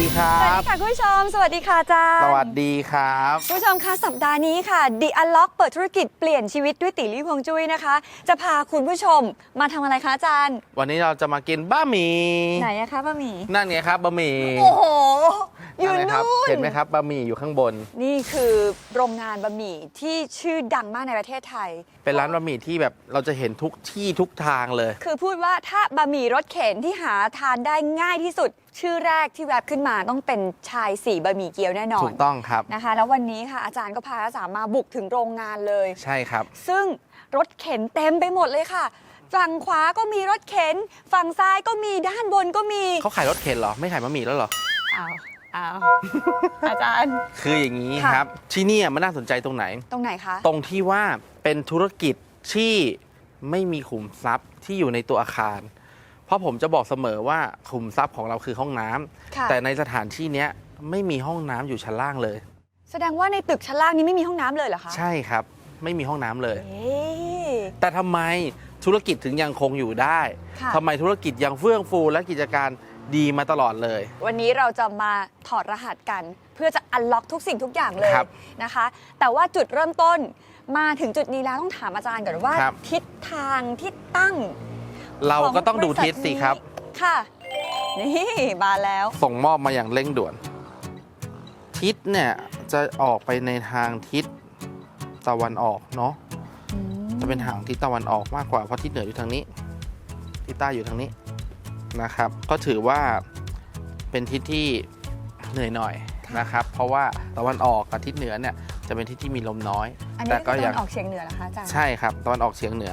ดีครัสวัสบ ดีค่ะคุณผู้ชม สวัสดีค่ะอาจารย์สวัสดีครับ คุณผู้ชมคะสัปดาห์นี้ค่ะ The Unlock เปิดธุรกิจเปลี่ยนชีวิตด้วยตีลี่พวงจุ้ยนะคะ จะพาคุณผู้ชมมาทำอะไรคะอาจารย์ วันนี้เราจะมากินบะหมี่ ไหนอะคะบะหมี่ นั่นไงครับบะหมี่โอ้โห อยู่นั่นไงครับ นู่น เห็นไหมครับบะหมี่อยู่ข้างบน นี่คือโรงงานบะหมี่ที่ชื่อดังมากในประเทศไทย เป็นร้านบะหมี่ที่แบบเราจะเห็นทุกที่ทุกทางเลย คือพูดว่าถ้าบะหมี่รถเข็นที่หาทานได้ง่ายที่สุด ชื่อแรกที่แวบขึ้นมาต้องเป็นชายสี่บะหมี่เกี๊ยวแน่นอถูนกต้องครับนะคะ แล้ววันนี้ค่ะอาจารย์ก็พาอาสามาบุกถึงโรงงานเลย ใช่ครับ ซึ่งรถเข็นเต็มไปหมดเลยค่ะฝั่งขวาก็มีรถเข็น ฝั่งซ้ายก็มีด้านบนก็มีเขาขายรถเข็นเหรอ ไม่ขายบะหมี่แล้วเหรออ้าวอ้าวอาจารย์ คืออย่างนี้ค่ะ ครับ ที่เนี่ยมันน่าสนใจตรงไหน ตรงไหนคะ ตรงที่ว่าเป็นธุรกิจที่ไม่มีขุมทรัพย์ที่อยู่ในตัวอาคาร เพราะผมจะบอกเสมอว่าขุมทรัพย์ของเราคือห้องน้ำค่ะแต่ในสถานที่เนี้ยไม่มีห้องน้ำอยู่ชั้นล่างเลย แสดงว่าในตึกชั้นล่างนี้ไม่มีห้องน้ำเลยเหรอคะใช่ครับ ไม่มีห้องน้ำเลย เอ๊ะแต่ทำไมธุรกิจถึงยังคงอยู่ได้ค่ะทำไมธุรกิจยังเฟื่องฟูและกิจการดีมาตลอดเลย วันนี้เราจะมาถอดรหัสกัน เพื่อจะอันล็อกทุกสิ่งทุกอย่างเลยครับนะคะ แต่ว่าจุดเริ่มต้นมาถึงจุดนี้แล้วต้องถามอาจารย์ก่อนว่า ครับ ทิศทางที่ตั้ง เราก็ต้องดูขบริษัทิศสิครับนี้ค่ะ นี่มาแล้ว ส่งมอบมาอย่างเร่งด่วน ทิศเนี่ยจะออกไปในทางทิศตะวันออกเนาะจะเป็นทางทิศตะวันออกมากกว่าเพราะทิศเหนืออยู่ทางนี้ทิศใต้อยู่ทางนี้นะครับ ก็ถือว่าเป็นทิศที่เหนื่อยหน่อยนะครับ เพราะว่าตะวันออกกับทิศเหนือเนี่ยจะเป็นทิศที่มีลมน้อยอันนี้แต่ก็ก็ยัยังงออกเฉียงเหนือเหรอคะอาจารย์ใช่ครับตะวันออกเฉียงเหนือ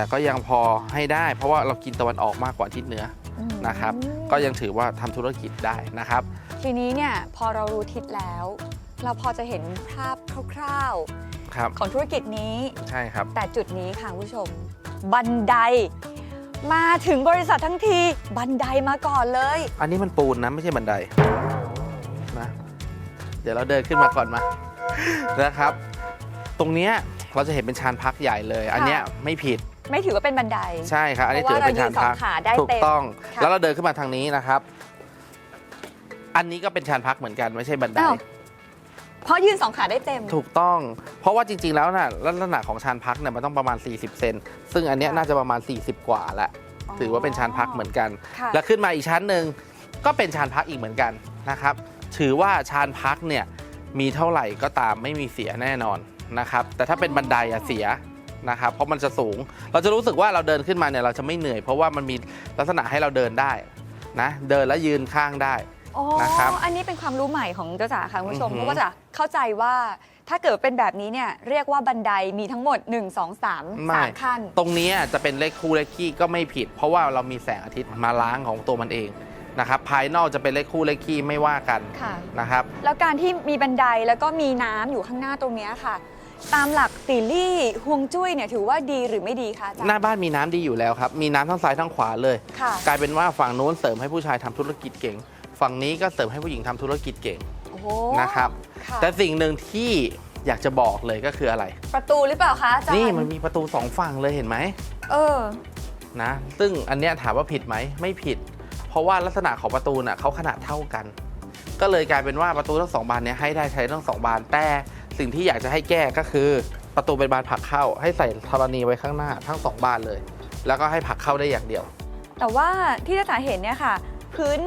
แต่ก็ยังพอให้ได้ เพราะว่าเรากินตะวันออกมากกว่าทิศเหนืออืมนะครับ ก็ยังถือว่าทำธุรกิจได้นะครับ ทีนี้เนี่ยพอเรารู้ทิศแล้ว เราพอจะเห็นภาพคร่าวครับ ๆ ของธุรกิจนี้ ใช่ครับ แต่จุดนี้ค่ะคุณผู้ชม บันได มาถึงบริษัททั้งที บันไดมาก่อนเลย อันนี้มันปูนนะไม่ใช่บันไดนะเดี๋ยวเราเดินขึ้นมาก่อนมา นะครับ ตรงเนี้ยเราจะเห็นเป็นชานพักใหญ่เลย อันเนี้ยไม่ผิด ไม่ถือว่าเป็นบันได ใช่ครับ อันนี้เพถืราะอว่าเป็นชานพักเรายืนสองขาได้ถูกเต็มต้อง ค่ะ แล้วเราเดินขึ้นมาทางนี้นะครับ อันนี้ก็เป็นชานพักเหมือนกันไม่ใช่บันได อ้าวเพราะยืนสองขาได้เต็ม ถูกต้อง เพราะว่าจริง ๆ แล้วน่ะลักษณะของชานพักเนี่ยมันต้องประมาณ 40 เซน ซึ่งอันเนี้ยค่ะ น่าจะประมาณ 40 กว่าแล้วถือว่าเป็นชานพักเหมือนกัน ค่ะ แล้วขึ้นมาอีกชั้นหนึ่งก็เป็นชานพักอีกเหมือนกันนะครับ ถือว่าชานพักเนี่ยมีเท่าไหร่ก็ตามไม่มีเสียแน่นอนนะครับ แต่ถ้าเป็นบันไดอะเสีย นะครับเพราะมันจะสูง เราจะรู้สึกว่าเราเดินขึ้นมาเนี่ยเราจะไม่เหนื่อย เพราะว่ามันมีลักษณะให้เราเดินได้นะเดินแล้วยืนข้างได้ อ๋อ นะครับอันนี้เป็นความรู้ใหม่ของเจ้าจ๋าค่ะคุณผู้ชม อือหือ เพราะว่าจะเข้าใจว่าถ้าเกิดเป็นแบบนี้เนี่ยเรียกว่าบันไดมีทั้งหมด 1 2 3ไม่3ขั้น ตรงเนี้ยจะเป็นเลขคู่เลขคี่ก็ไม่ผิด เพราะว่าเรามีแสงอาทิตย์มาล้างของตัวมันเองนะครับภายนอกจะเป็นเลขคู่เลขคี่ไม่ว่ากันค่ะ นะครับ แล้วการที่มีบันไดแล้วก็มีน้ำอยู่ข้างหน้าตรงเนี้ยค่ะ ตามหลักตีลี่ฮวงจุ้ยเนี่ยถือว่าดีหรือไม่ดีคะอาจารย์ หน้าบ้านมีน้ำดีอยู่แล้วครับ มีน้ำทั้งซ้ายทั้งขวาเลย ค่ะ กลายเป็นว่าฝั่งนู้นเสริมให้ผู้ชายทำธุรกิจเก่ง ฝั่งนี้ก็เสริมให้ผู้หญิงทำธุรกิจเก่งโอ้โหนะครับ ค่ะแต่สิ่งหนึ่งที่อยากจะบอกเลยก็คืออะไร ประตูหรือเปล่าคะอาจารย์นี่มันมีประตูสองฝั่งเลยเห็นไหมเออ นะ ซึ่งอันเนี้ยถามว่าผิดไหมไม่ผิด เพราะว่าลักษณะของประตูน่ะเขาขนาดเท่ากัน ก็เลยกลายเป็นว่าประตูทั้งสองบานเนี้ยให้ได้ใช้ทั้งสองบานแต่ สิ่งที่อยากจะให้แก้ก็คือ ประตูเป็นบานผลักเข้า ให้ใส่ธรณีไว้ข้างหน้าทั้งสองบานเลย แล้วก็ให้ผลักเข้าได้อย่างเดียว แต่ว่าที่อาจารย์เห็นเนี่ยค่ะ พื้น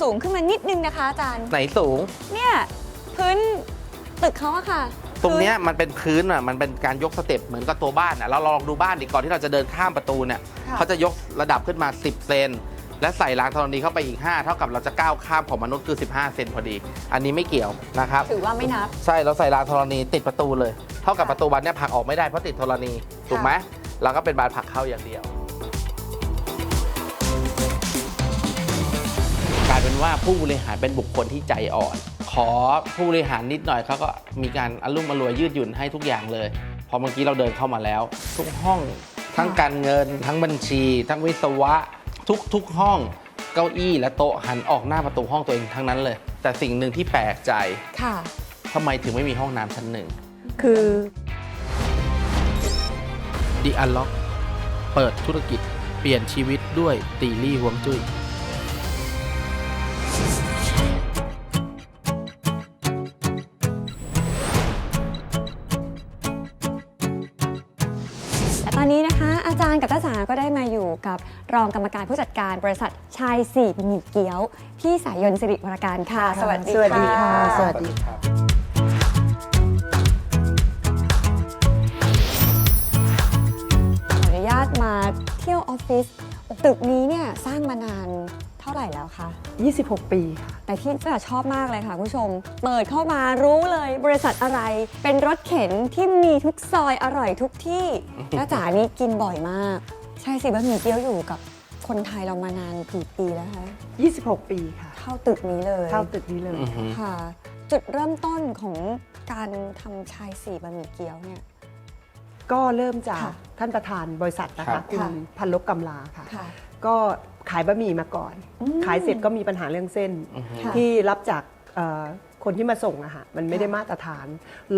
สูงขึ้นมานิดนึงนะคะอาจารย์ ไหนสูง เนี่ยพื้นตึกเขาอะค่ะตรงเนี้ยพื้มันเป็นพื้นอะมันเป็นการยกสเต็ปเหมือนกับตัวบ้านอะเราลองดูบ้านดิก่อนที่เราจะเดินข้ามประตูเนี่ยค่ะเขาจะยกระดับขึ้นมา 10 เซน และใส่รางธรณีเข้าไปอีก 5 เท่ากับเราจะก้าวข้ามของมนุษย์คือ 15 เซนพอดี อันนี้ไม่เกี่ยวนะครับ ถือว่าไม่นับ ใช่ เราใส่รางธรณีติดประตูเลย เท่ากับค่ะประตูบานเนี้ยผลักออกไม่ได้เพราะติดธรณี ถูกไหมเราก็เป็นบานผลักเข้าอย่างเดียว กลายเป็นว่าผู้บริหารเป็นบุคคลที่ใจอ่อน ขอผู้บริหารนิดหน่อยเขาก็มีการอารมณ์อรวยยืดหยุ่นให้ทุกอย่างเลย พอเมื่อกี้เราเดินเข้ามาแล้ว ทุกห้องทั้งการเงินทั้งบัญชี ทั้งวิศวะ ทุกทุกห้องเก้าอี้และโต๊ะหันออกหน้าประตูห้องตัวเองทั้งนั้นเลย แต่สิ่งหนึ่งที่แปลกใจค่ะ ทำไมถึงไม่มีห้องน้ำชั้นหนึ่ง คือ The Unlock เปิดธุรกิจ เปลี่ยนชีวิตด้วยตีลี่ฮวงจุ้ย และตอนนี้นะคะ อาจารย์กับจ้าสาก็ได้มาอยู่กับรองกรรมการผู้จัดการบริษัทชายสี่บะหมี่เกี๊ยว พี่สายยนต์สิริวรการค่ะ สวัสดีสวัสดีค่ะค่ะ สวัสดีครับขออนุญาตมาเที่ยวออฟฟิศตึกนี้เนี่ยสร้างมานาน เท่าไหร่แล้วคะ 26 ปีค่ะ แต่ที่จะชอบมากเลยค่ะคุณผู้ชม เปิดเข้ามารู้เลยบริษัทอะไร เป็นรถเข็นที่มีทุกซอยอร่อยทุกที่จ้าจ๋านี่กินบ่อยมาก ใช่สิบะหมี่เกี๊ยวอยู่กับคนไทยเรามานานกี่ปีแล้วคะ 26 ปีค่ะเข้าตึกนี้เลยเข้าตึกนี้เลยอือฮึค่ะ จุดเริ่มต้นของการทำชายสี่บะหมี่เกี๊ยวเนี่ย ก็เริ่มจากค่ะท่านประธานบริษัทนะครัคะบ คุณค่ะพันลบกำลาค่ะ ค่ะ ก็ขายบะหมี่มาก่อนอืมขายเสร็จก็มีปัญหาเรื่องเส้นอือฮึค่ะที่รับจากเอ่อคนที่มาส่งอะค่ะมันไม่ได้ค่ะมาตรฐาน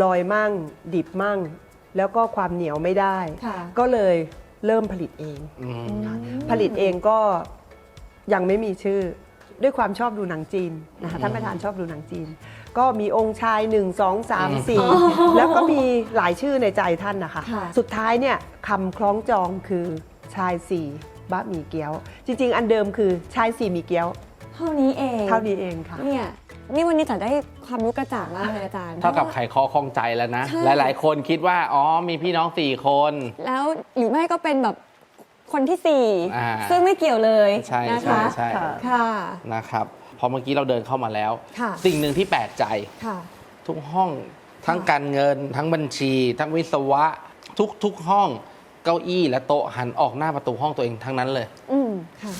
ลอยมั่ง ดิบมั่ง แล้วก็ความเหนียวไม่ได้ค่ะก็เลยเริ่มผลิตเองอืมผลิตเองก็ยังไม่มีชื่อ ด้วยความชอบดูหนังจีนนะคะอืมท่านประธานชอบดูหนังจีน ก็มีองค์ชาย 1 2อืม3 4 แล้วก็มีหลายชื่อในใจท่านนะคะค่ะสุดท้ายเนี่ยคำคล้องจองคือชายสี่บะหมี่เกี๊ยว จริง ๆ อันเดิมคือชายสี่หมีเกี๊ยว เท่านี้เอง เท่านี้เองค่ะ เนี่ยนี่วันนี้จะได้ความรู้กระจ่างมากเลยอาจารย์ เท่ากับไขข้อข้องใจแล้วนะ ใช่ หลายๆ คนคิดว่า อ๋อ มีพี่น้องสี่คน แล้วหรือไม่ก็เป็นแบบคนที่สี่อ่า ซึ่งไม่เกี่ยวเลยใช่นะใช่คะใช่ค่ะ ค่ะ นะครับ พอเมื่อกี้เราเดินเข้ามาแล้ว ค่ะ สิ่งหนึ่งที่แปลกใจ ค่ะ ทุกห้อง ทั้งการเงิน ทั้งบัญชี ทั้งวิศวะ ทุกทุกห้อง เก้าอี้และโต๊ะหันออกหน้าประตูห้องตัวเองทั้งนั้นเลย อืมค่ะ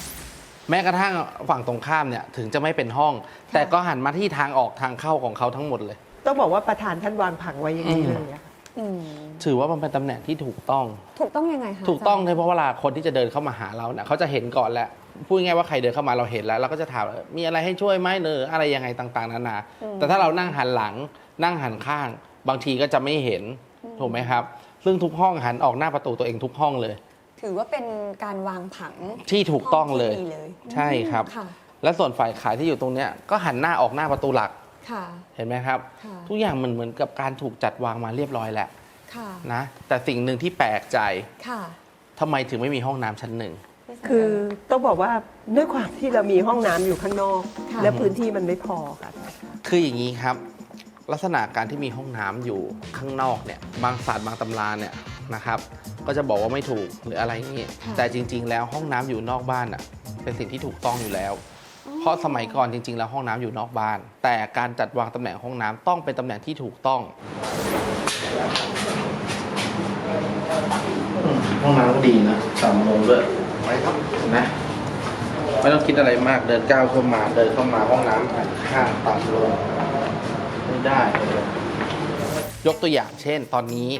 แม้กระทั่งฝั่งตรงข้ามเนี่ยถึงจะไม่เป็นห้อง แต่ก็หันมาที่ทางออกทางเข้าของเขาทั้งหมดเลย ต้องบอกว่าประธานท่านวางผังไว้อย่างนี้เลยอะอืมถือว่ามันเป็นตำแหน่งที่ถูกต้อง ถูกต้องยังไงคะถูกต้องาจารย์ เลยเพราะเวลาคนที่จะเดินเข้ามาหาเราเนี่ยเขาจะเห็นก่อนแหละพูดง่ายๆว่าใครเดินเข้ามาเราเห็นแล้ว เราก็จะถามเออมีอะไรให้ช่วยไหมเนออะไรยังไงต่างๆนานา แต่ถ้าเรานั่งหันหลังนั่งหันข้าง บางทีก็จะไม่เห็นถูกไหมครับ ซึ่งทุกห้องหันออกหน้าประตูตัวเองทุกห้องเลย ถือว่าเป็นการวางผังที่ถูกต้องเลย ห้ที่ดีเลยใช่ครับ ค่ะและส่วนฝ่ายขายที่อยู่ตรงเนี้ยก็หันหน้าออกหน้าประตูหลักค่ะ เห็นไหมครับ ค่ะ ทุกอย่างมันเหมือนกับการถูกจัดวางมาเรียบร้อยแหละค่ะนะแต่สิ่งหนึ่งที่แปลกใจค่ะทำไมถึงไม่มีห้องน้ำชั้นหนึ่ง คือต้องบอกว่าด้วยความที่เรามีห้องน้ำอยู่ข้างนอก ค่ะ และพื้นที่มันไม่พอค่ะ คืออย่างนี้ครับ ลักษณะการที่มีห้องน้ำอยู่ข้างนอกเนี่ยบางศาสตร์บางตำราเนี่ยนะครับ ก็จะบอกว่าไม่ถูกหรืออะไรอย่างนี้ค่ะแต่จริง ๆ แล้วห้องน้ำอยู่นอกบ้านอะเป็นสิ่งที่ถูกต้องอยู่แล้ว เพราะสมัยก่อนจริง ๆ แล้วห้องน้ำอยู่นอกบ้าน แต่การจัดวางตำแหน่งห้องน้ำต้องเป็นตำแหน่งที่ถูกต้อง ห้องน้ำก็ดีนะสามโมงด้วยไปครับนะไม่ต้องคิดอะไรมากเดินก้าวเข้ามาเดินเข้ามาห้องน้ำหันข้างต่ำลง ไม่ได้ ยกตัวอย่างเช่น ตอนนี้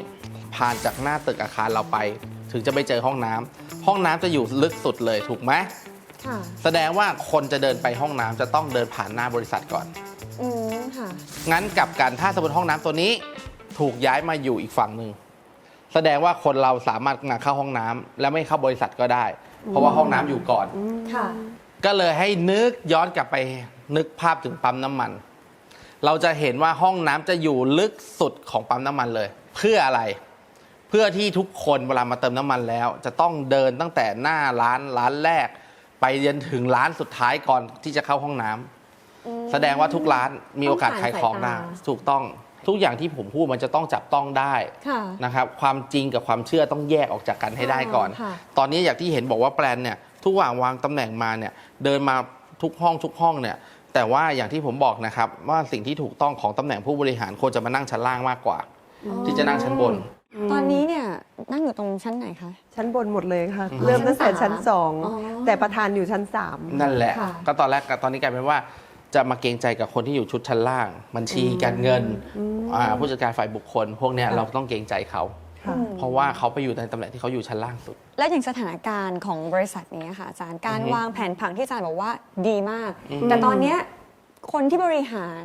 ผ่านจากหน้าตึกอาคารเราไป ถึงจะไปเจอห้องน้ำห้องน้ำจะอยู่ลึกสุดเลยถูกไหมค่ะ แสดงว่าคนจะเดินไปห้องน้ำจะต้องเดินผ่านหน้าบริษัทก่อน อืมค่ะ งั้นกลับกันถ้าสมมติห้องน้ำตัวนี้ ถูกย้ายมาอยู่อีกฝั่งหนึ่งแสดงว่าคนเราสามารถมาเข้าห้องน้ำและไม่เข้าบริษัทก็ได้ เพราะว่าห้องน้ำอยู่ก่อน ค่ะ ก็เลยให้นึกย้อนกลับไปนึกภาพถึงปั๊มน้ำมัน เราจะเห็นว่าห้องน้ำจะอยู่ลึกสุดของปั๊มน้ำมันเลย เพื่ออะไร เพื่อที่ทุกคนเวลามาเติมน้ำมันแล้ว จะต้องเดินตั้งแต่หน้าร้านร้านแรก ไปจนถึงร้านสุดท้ายก่อนที่จะเข้าห้องน้ำแสดงว่าทุกร้านมีโอกาสขายของได้ต้องผ่านสายตาถูกต้องทุกอย่างที่ผมพูดมันจะต้องจับต้องได้ค่ะนะครับความจริงกับความเชื่อต้องแยกออกจากกันให้ได้ก่อนค่ะตอนนี้อย่างที่เห็นบอกว่าแปลนเนี่ยทุกว่างวางตำแหน่งมาเนี่ยเดินมาทุกห้องทุกห้องเนี่ย แต่ว่าอย่างที่ผมบอกนะครับ ว่าสิ่งที่ถูกต้องของตำแหน่งผู้บริหารควรจะมานั่งชั้นล่างมากกว่า ที่จะนั่งชั้นบน ตอนนี้เนี่ยนั่งอยู่ตรงชั้นไหนคะ ชั้นบนหมดเลยค่ะอืมเริ่มตั้งแต่ชั้นสองอ๋อ แต่ประธานอยู่ชั้นสาม นั่นแหละ ค่ะ ก็ตอนแรกตอนนี้กลายเป็นว่า จะมาเกรงใจกับคนที่อยู่ชุดชั้นล่าง บัญชีการเงินอ่าผู้จัดการฝ่ายบุคคล พวกเนี้ยค่ะเราต้องเกรงใจเขา ค่ะ เพราะว่าเขาไปอยู่ในตำแหน่งที่เขาอยู่ชั้นล่างสุด และอย่างสถานการณ์ของบริษัทนี้ค่ะอาจารย์การอือฮึวางแผนผังที่อาจารย์บอกว่าดีมาก อือฮึแต่ตอนเนี้ยคนที่บริหาร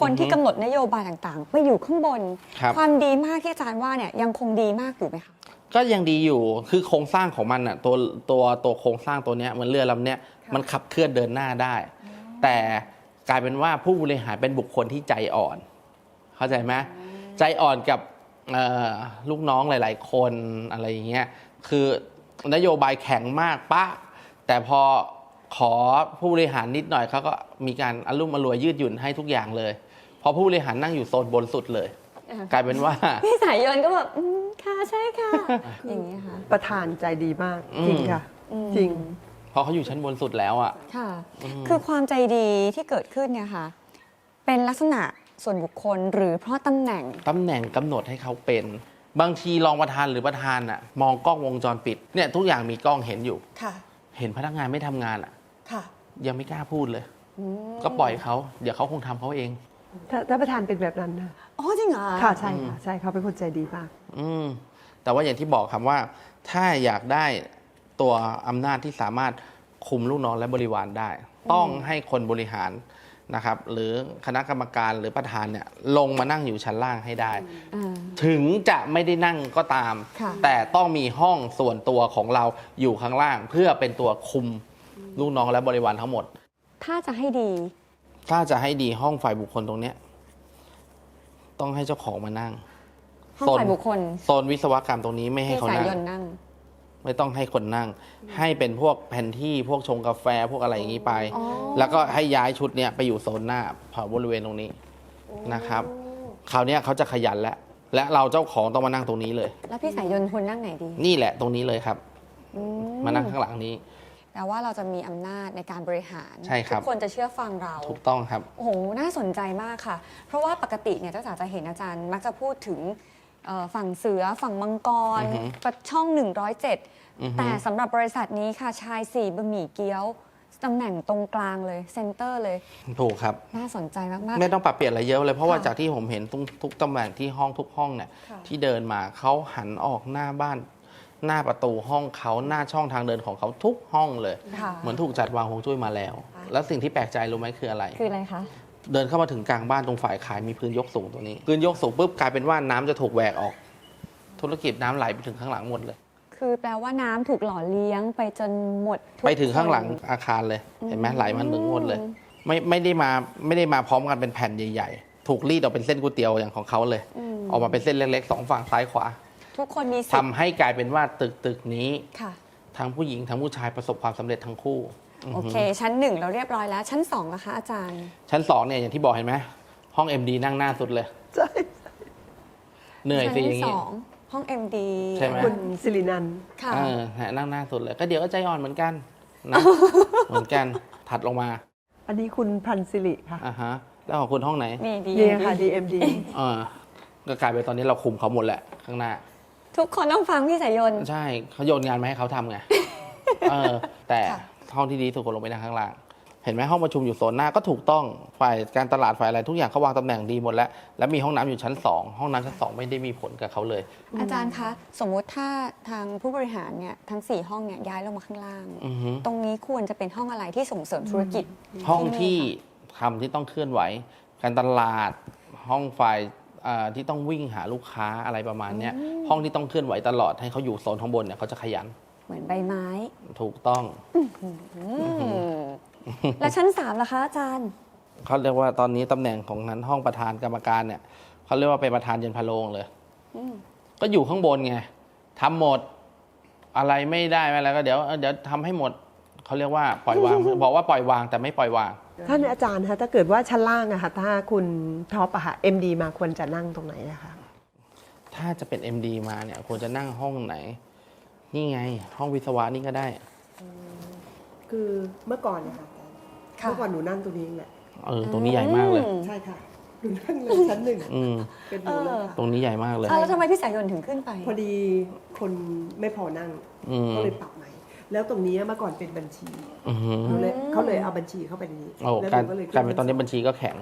คนที่อือฮึ กำหนดนโยบายต่างๆไปอยู่ข้างบน ครับ ความดีมากที่อาจารย์ว่าเนี่ยยังคงดีมากอยู่ไหมคะ ก็ยังดีอยู่ คือโครงสร้างของมันอะตัวตัวตัวโครงสร้างตัวเนี้ยมันเรือลำเนี้ยมันขับเคลื่อนเดินหน้าได้ แต่กลายเป็นว่าผู้บริหารเป็นบุคคลที่ใจอ่อน เข้าใจไหมใจอ่อนกับเอ่อ ลูกน้องหลาย ๆ คนอะไรอย่างเงี้ยคือนโยบายแข็งมากปะแต่พอขอผู้บริหารนิดหน่อยเขาก็มีการอารมุ่มอรวยยืดหยุ่นให้ทุกอย่างเลย พอผู้บริหารนั่งอยู่โซนบนสุดเลย กลายเป็นว่าพี่สายยนต์ก็แบบอืมค่ะใช่ค่ะอย่างนี้ยค่ะประธานใจดีมากอืมจริงค่ะ จริงพอเขาอยู่ชั้นบนสุดแล้วอะค่ะ คือความใจดีที่เกิดขึ้นเนี่ยค่ะ เป็นลักษณะ ส่วนบุคคล หรือเพราะตำแหน่ง ตำแหน่งกำหนดให้เขาเป็น บางทีรองประธานหรือประธานอะมองกล้องวงจรปิดเนี่ยทุกอย่างมีกล้องเห็นอยู่ ค่ะ เห็นพนักงานไม่ทำงานอะค่ะยังไม่กล้าพูดเลยก็ปล่อยเขาเดี๋ยวเขาคงทำเขาเอง ถ้าถ้าประธานเป็นแบบนั้นนะอ๋อจริงเหรอค่ะใช่ค่ะใช่เขาเป็นคนใจดีมาก อืมแต่ว่าอย่างที่บอกครับว่า ถ้าอยากได้ตัวอำนาจที่สามารถคุมลูกน้องและบริวารได้ ต้องให้คนบริหาร นะครับหรือคณะกรรมการหรือประธานเนี่ยลงมานั่งอยู่ชั้นล่างให้ได้อ่าถึงจะไม่ได้นั่งก็ตามค่ะแต่ต้องมีห้องส่วนตัวของเราอยู่ข้างล่าง เพื่อเป็นตัวคุมลูกน้องและบริวารทั้งหมด ถ้าจะให้ดี ถ้าจะให้ดีห้องฝ่ายบุคคลตรงเนี้ยต้องให้เจ้าของมานั่งห้องโซนฝ่ายบุคคลโซนวิศวกรรมตรงนี้ไม่ให้พี่เขาสายนั่งยนต์นั่ง ไม่ต้องให้คนนั่ง ให้เป็นพวกแผนที่พวกชงกาแฟพวกอะไรอย่างนี้ไป อ๋อ แล้วก็ให้ย้ายชุดเนี่ยไปอยู่โซนหน้าเผาบริเวณตรงนี้ นะครับ คราวเนี้ยเขาจะขยันแล้ว และเราเจ้าของต้องมานั่งตรงนี้เลย แล้วพี่สายยนต์ควรนั่งไหนดีนี่แหละตรงนี้เลยครับ อืมานั่งข้างหลังนี้แต่ว่าเราจะมีอำนาจในการบริหารใช่ครับ ทุกคนจะเชื่อฟังเรา ถูกต้องครับ โอ้โห น่าสนใจมากค่ะ เพราะว่าปกติเนี่ยเจ้าจ๋าจะเห็นอาจารย์ มักจะพูดถึง เอ่อฝั่งเสือฝั่งมังกรอือฮึ ปัดช่อง อือฮึ107แต่สำหรับบริษัทนี้ค่ะชายสี่บะหมี่เกี๊ยวตำแหน่งตรงกลางเลยเซนเตอร์เลยถูกครับ น่าสนใจมาก ไม่ต้องปรับเปลี่ยนอะไรเยอะเลย เพราะว่าค่ะจากที่ผมเห็นทุกทุกตำแหน่งที่ห้องทุกห้องเนี่ยค่ะ ที่เดินมาเขาหันออกหน้าบ้าน หน้าประตูห้องเขาหน้าช่องทางเดินของเขาทุกห้องเลย ๆค่ะเหมือนถูกจัดวางฮวงจุ้ยมาแล้วค่ะแล้วสิ่งที่แปลกใจรู้ไหมคืออะไร คืออะไรคะ เดินเข้ามาถึงกลางบ้านตรงฝ่ายขายมีพื้นยกสูงตัวนี้ พื้นยกสูงปุ๊บกลายเป็นว่าน้ำจะถูกแหวกออก ธุรกิจน้ำไหลไปถึงข้างหลังหมดเลย คือแปลว่าน้ำถูกหล่อเลี้ยงไปจนหมดทุกไปถึงข้างหลังคนอาคารเลยเห็นไหมไหลมันถึงหมดเลยอืมไม่ไม่ได้มาไม่ได้มาพร้อมกันเป็นแผ่นใหญ่ ๆ ถูกรีดออกเป็นเส้นก๋วยเตี๋ยวอย่างของเขาเลยอืมออกมาเป็นเส้นเล็กๆสองฝั่งซ้ายขวา ทุกคนมีสิทำทธิ์ให้กลายเป็นว่าตึกตึกนี้ค่ะทั้งผู้หญิงทั้งผู้ชายประสบความสำเร็จทั้งคู่ โอเค ชั้นหนึ่งเราเรียบร้อยแล้ว ชั้นสองนะคะอาจารย์ ชั้นสองเนี่ยอย่างที่บอกเห็นไหมห้อง MD นั่งหน้าสุดเลย ใช่เหนื่อยชั้นสิอย่างสงี้ องห้อง MD ใช่ไหม คุณสิรินันท์ค่ะ เออฮะนั่งหน้าสุดเลยก็เดี๋ยวก็ใจอ่อนเหมือนกันนะ เหมือนกันถัดลงมาอันนี้คุณพันสิริค่ะอ่าฮะแล้วของคุณห้องไหนนี่ดีเนี่ยค่ะ DMD เออก็กลายเป็นตอนนี้เราคุมเขาหมดแหละข้างหน้า ทุกคนต้องฟังพี่สายยนต์ใช่เขาโยนงานมาให้เขาทำไง เออ แต่ค่ะ ห้องที่ดีสุดคนลงไปนั่งข้างล่างเห็นไหมห้องประชุมอยู่โซนหน้าก็ถูกต้องฝ่ายการตลาดฝ่ายอะไรทุกอย่างเขาวางตำแหน่งดีหมดแล้ว แล้วมีห้องน้ำอยู่ชั้นสองห้องน้ำชั้นสองไม่ได้มีผลกับเขาเลย อาจารย์คะ สมมุติถ้าทางผู้บริหารเนี่ยทั้ง 4 ห้องเนี่ยย้ายลงมาข้างล่าง อือฮึ ตรงนี้ควรจะเป็นห้องอะไรที่ส่งเสริมธุรกิจ ห้องที่ทำที่ต้องเคลื่อนไหว การตลาดห้องฝ่ายอ่าที่ต้องวิ่งหาลูกค้าอะไรประมาณเนี้ยห้องที่ต้องเคลื่อนไหวตลอดให้เขาอยู่โซนข้างบนเนี่ยเขาจะขยัน เหมือนใบไม้ ถูกต้องอืมและชั้น3ล่ะคะอาจารย์ เขาเรียกว่าตอนนี้ตำแหน่งของนั้นห้องประธานกรรมการเนี่ยเขาเรียกว่าเป็นประธานเย็นพะโลงเลยอืมก็อยู่ข้างบนไงทำหมดอะไรไม่ได้ไม่อะไรก็เดี๋ยวเดี๋ยวทำให้หมดเขาเรียกว่าปล่อยวาง บอกว่าปล่อยวางแต่ไม่ปล่อยวาง ท่านอาจารย์คะถ้าเกิดว่าชั้นล่างอะค่ะถ้าคุณท็อปอะค่ะ MD มาควรจะนั่งตรงไหนอะคะ ถ้าจะเป็น MD มาเนี่ยควรจะนั่งห้องไหน นี่ไง ห้องวิศวะนี่ก็ได้ คือเมื่อก่อนเนี่ยค่ะค่ะ เมื่อก่อนหนูนั่งตรงนี้แหละเออ ตรงนี้ใหญ่มากเลยใช่ค่ะหนูนั่งเลยชั้นหนึ่งอืม เป็นหนูเลยค่ะตรงนี้ใหญ่มากเลย อะแล้วทำไมพี่สายยนต์ถึงขึ้นไป พอดีคนไม่พอนั่งอืมก็เลยปรับใหม่ แล้วตรงนี้เมื่อก่อนเป็นบัญชีอือหือหนูเลยเขาเลยเอาบัญชีเข้าไปในนี้โอ้แล้วการหก็เลยการเป็นตอนนี้บัญชีก็แข็ง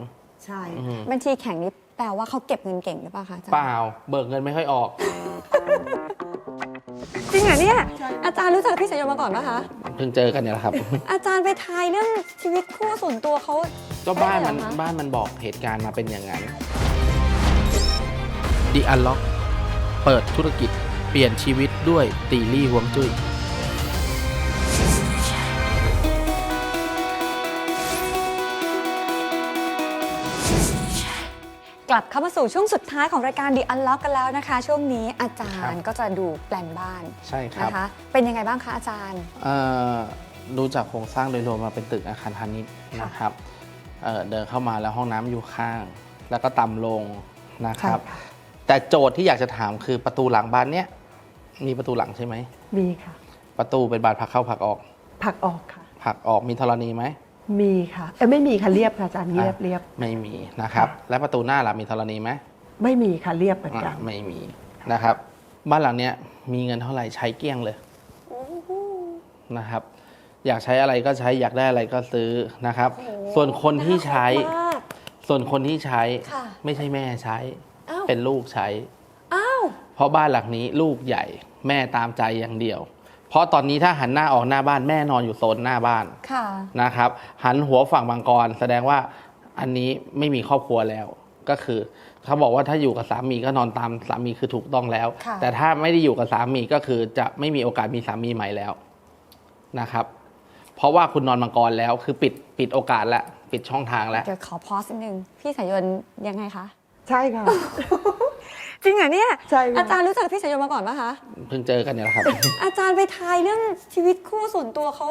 ใช่อืมบัญชีแข่งนี่แปลว่าเขาเก็บเงินเก่งหรือเปล่าคะอาจารย์ เปล่า เบิกเงินไม่ค่อยออก จริงเหรอเนี่ยอาจารย์รู้จักพี่สายยนต์มาก่อนปะคะ เพิ่งเจอกันเนี่ยแหละครับ อาจารย์ไปทายเรื่องชีวิตคู่ส่วนตัวเขาก็บ้านมันได้เหรอคะ บ้านมันบอกเหตุการณ์มาเป็นอย่างนั้น The Unlock เปิดธุรกิจเปลี่ยนชีวิตด้วยตีลี่หวงจุ้ย กลับเข้ามาสู่ช่วงสุดท้ายของรายการ The Unlock กันแล้วนะคะ ช่วงนี้อาจารย์ครับก็จะดูแปลนบ้านใช่ครับนะคะเป็นยังไงบ้างคะอาจารย์ เอ่อดูจากโครงสร้างโดยรวมมาเป็นตึกอาคารพาณิชย์ค่ะนะครับเอ่อเดินเข้ามาแล้วห้องน้ำอยู่ข้าง แล้วก็ต่ำลงนะครับใช่ค่ะแต่โจทย์ที่อยากจะถามคือประตูหลังบ้านเนี้ยมีประตูหลังใช่ไหม มีค่ะ ประตูเป็นบานผลักเข้าผลักออกผลักออกค่ะ ผลักออกมีธรณีไหม มีค่ะเอ้ยไม่มีค่ะเรียบค่ะอาจารย์เรียบอะเรียบไม่มีนะครับ และประตูหน้าล่ะมีธรณีไหมไม่มีค่ะเรียบเหมือนกัอะนไม่มีนะครับ บ้านหลังเนี้ยมีเงินเท่าไหร่ใช้เกลี้ยงเลยนะครับ อยากใช้อะไรก็ใช้อยากได้อะไรก็ซื้อนะครับ ส่วนคนที่ใช้มากส่วนคนที่ใช้ค่ะไม่ใช่แม่ใช้อ้าวเป็นลูกใช้อ้าวเพราะบ้านหลังนี้ลูกใหญ่แม่ตามใจอย่างเดียว เพราะตอนนี้ถ้าหันหน้าออกหน้าบ้านแม่นอนอยู่โซนหน้าบ้านค่ะนะครับ หันหัวฝั่งบางกร แสดงว่าอันนี้ไม่มีครอบครัวแล้วก็คือเขาบอกว่าถ้าอยู่กับสามีก็นอนตามสามีคือถูกต้องแล้วค่ะแต่ถ้าไม่ได้อยู่กับสามีก็คือจะไม่มีโอกาสมีสามีใหม่แล้วนะครับ เพราะว่าคุณนอนมังกรแล้วคือปิดปิดโอกาสแล้วปิดช่องทางแล้วเดี๋ยวขอพอสนิดนึงพี่สายยนยังไงคะ ใช่ค่ะ จริงเหรอเนี่ยใช่ค่ะอาจารย์รู้จักพี่สายยนมาก่อนปะคะ เพิ่งเจอกันเนี่ยแหละครับ อาจารย์ไปทายเรื่องชีวิตคู่ส่วนตัวเขา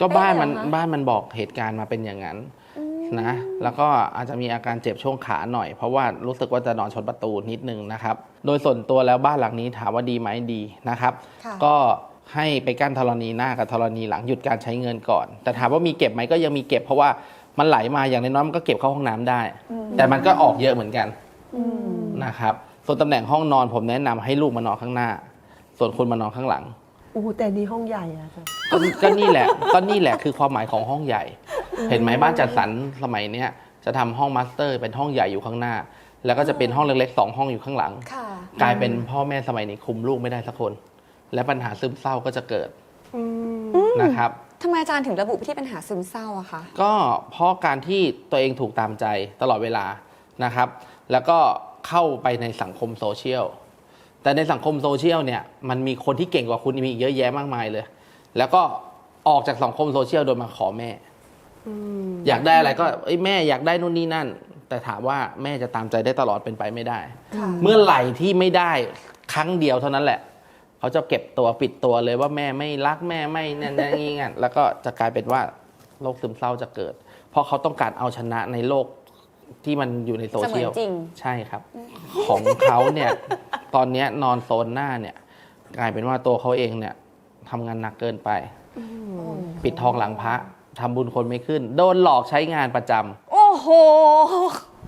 ก็บ้านมันได้เหรอคะบ้านมันบอกเหตุการณ์มาเป็นอย่างนั้นนะ แล้วก็อาจจะมีอาการเจ็บช่วงขาหน่อย เพราะว่ารู้สึกว่าจะนอนชนประตูนิดนึงนะครับ โดยส่วนตัวแล้วบ้านหลังนี้ถามว่าดีไหมดีนะครับ ค่ะ ก็ให้ไปกั้นธรณีหน้ากับธรณีหลังหยุดการใช้เงินก่อน แต่ถามว่ามีเก็บไหมก็ยังมีเก็บเพราะว่ามันไหลมาอย่างน้อยๆมันก็เก็บเข้าห้องน้ำได้ แต่มันก็ออกเยอะเหมือนกันนะครับ ส่วนตำแหน่งห้องนอนผมแนะนำให้ลูกมานอนข้างหน้า ส่วนคุณมานอนข้างหลัง อู้แต่นี่ห้องใหญ่อะอาจารย์ก็ก็นี่แหละก็นี่แหละคือความหมายของห้องใหญ่ เห็นไหมบ้านจัดสรรสมัยเนี้ยจะทำห้องมาสเตอร์เป็นห้องใหญ่อยู่ข้างหน้า แล้วก็จะเป็นห้องเล็กๆสองห้องอยู่ข้างหลัง ค่ะ กลายเป็นพ่อแม่สมัยนี้คุมลูกไม่ได้สักคน และปัญหาซึมเศร้าก็จะเกิดนะครับ ทำไมอาจารย์ถึงระบุที่ปัญหาซึมเศร้าอะคะ ก็เพราะการที่ตัวเองถูกตามใจตลอดเวลานะครับ แล้วก็ เข้าไปในสังคมโซเชียล แต่ในสังคมโซเชียลเนี่ยมันมีคนที่เก่งกว่าคุณมีอีกเยอะแยะมากมายเลย แล้วก็ออกจากสังคมโซเชียลโดยมาขอแม่อยากได้อะไรก็เอ้ยแม่อยากได้นู่นนี่นั่น แต่ถามว่าแม่จะตามใจได้ตลอดเป็นไปไม่ได้ เมื่อไหร่ที่ไม่ได้ครั้งเดียวเท่านั้นแหละ เขาจะเก็บตัวปิดตัวเลยว่าแม่ไม่รักแม่ไม่นั่นนั่นนี่งั้นแล้วก็จะกลายเป็นว่าโรคซึมเศร้าจะเกิด เพราะเขาต้องการเอาชนะในโลก ที่มันอยู่ในโซเชียลเสมือนจริง ใช่ครับ ของเขาเนี่ยตอนเนี้ยนอนโซนหน้าเนี่ย กลายเป็นว่าตัวเขาเองเนี่ยทำงานหนักเกินไป ปิดทองหลังพระทำบุญคนไม่ขึ้น โดนหลอกใช้งานประจำโอ้โห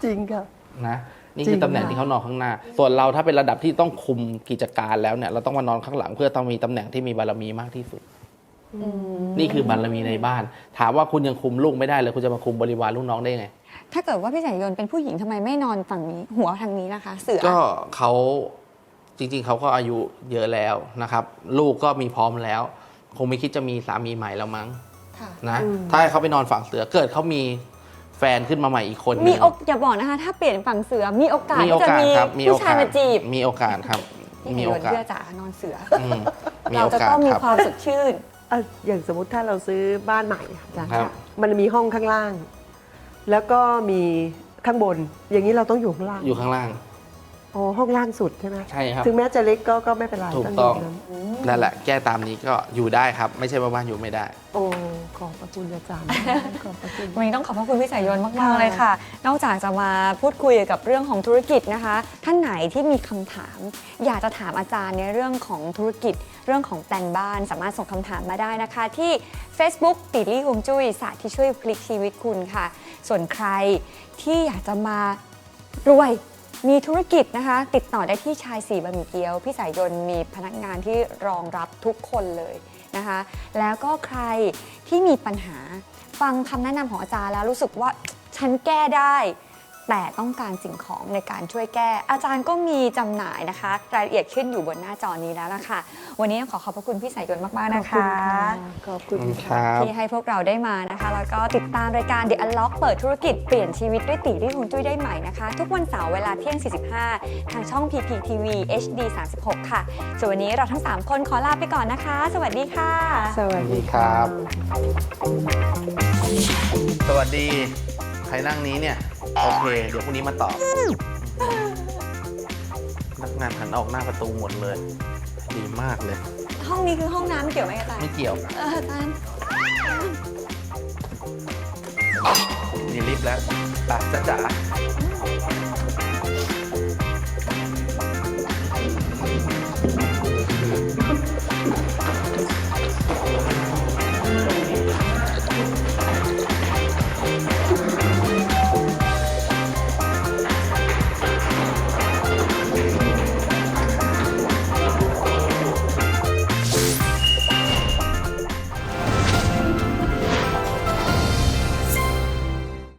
จริงค่ะนะนี่จริคืองตำแหน่งค่ะที่เขานอนข้างหน้า ส่วนเราถ้าเป็นระดับที่ต้องคุมกิจการแล้วเนี่ยเราต้องมานอนข้างหลังเพื่อต้องมีตำแหน่งที่มีบารมีมากที่สุด นี่คือบารมีในบ้าน ถามว่าคุณยังคุมลูกไม่ได้เลยคุณจะมาคุมบริวารลูกน้องได้ไง ถ้าเกิดว่าพี่สายยนเป็นผู้หญิงทำไมไม่นอนฝั่งนี้ หัวทางนี้นะคะ เสือก็เขาจริง ๆเขาก็อายุเยอะแล้วนะครับ ลูกก็มีพร้อมแล้ว คงไม่คิดจะมีสามีใหม่แล้วมั้งค่ะ นะถ้าให้เขาไปนอนฝั่งเสือเกิดเขามีแฟนขึ้นมาใหม่อีกคนหมีนึ่งโอกอย่าบอกนะคะ ถ้าเปลี่ยนฝั่งเสือมีโอกาสมีโอที่จะกาสมีครับมีโอผู้ชายกาสมาจีบมีโอกาสครับ พี่มีสายยโอนกาสเชื่อคจ๋ารับนอนเสืออืมมีเราโอจะกาสต้องมีครับ ความสดชื่นอะอย่างสมมติถ้าเราซื้อบ้านใหม่อะอาจารย์ครับ มันมีห้องข้างล่าง แล้วก็มีข้างบน อย่างนี้เราต้องอยู่ข้างล่างอยู่ข้างล่าง อ๋อห้องล่างสุดใช่ไหมใช่ครับ ถึงแม้จะเล็กก็ก็ไม่เป็นไรถูกยู่ต้องนั้นนั่นแหละแก้ตามนี้ก็อยู่ได้ครับ ไม่ใช่ว่าบ้านอยู่ไม่ได้ โอ้ขอบพระคุณอาจารย์ ขอบพระคุณ วันนี้ต้องขอบพระคุณพี่สายยนมากค่ะๆเลยค่ะ นอกจากจะมาพูดคุยกับเรื่องของธุรกิจนะคะ ท่านไหนที่มีคำถาม อยากจะถามอาจารย์ในเรื่องของธุรกิจ เรื่องของแปลนบ้าน สามารถส่งคำถามมาได้นะคะ ที่ Facebook ติลี่ฮวงจุ้ยศาสตร์ที่ช่วยพลิกชีวิตคุณค่ะ ส่วนใครที่อยากจะมารวย มีธุรกิจนะคะ ติดต่อได้ที่ชายสีบะหมี่เกี๊ยว พี่สายยนมีพนักงานที่รองรับทุกคนเลยนะคะ แล้วก็ใครที่มีปัญหาฟังคำแนะนำของอาจารย์แล้วรู้สึกว่าฉันแก้ได้ แต่ต้องการสิ่งของในการช่วยแก้ อาจารย์ก็มีจำหน่ายนะคะ รายละเอียดขึ้นอยู่บนหน้าจอนี้แล้วล่ะค่ะ วันนี้ต้องขอขอบพระคุณพี่สายยนมาก ๆ นะคะ ขอบคุณคค่ะรับที่ให้พวกเราได้มานะคะ แล้วก็ติดตามรายการ The Unlock เปิดธุรกิจเปลี่ยนชีวิตด้วยตีที่คุณจุ้ยได้ใหม่นะคะ ทุกวันเสาร์เวลาเที่ยง 45 ทางช่อง PPTV HD 36 ค่ะ ส่วนวันนี้เราทั้ง 3 คนขอลาไปก่อนนะคะ สวัสดีค่ะ สวัสดีครับ สวัสดีใครนั่งนี้เนี่ย โอเค เดี๋ยวพรุ่งนี้มาตอบพนักงานหันออกหน้าประตูหมดเลย ดีมากเลย ห้องนี้คือห้องน้ำเกี่ยวไหมอาจารย์ไม่เกี่ยว เอออาจารย์มีลิฟต์แล้วไปจ้าจ๋า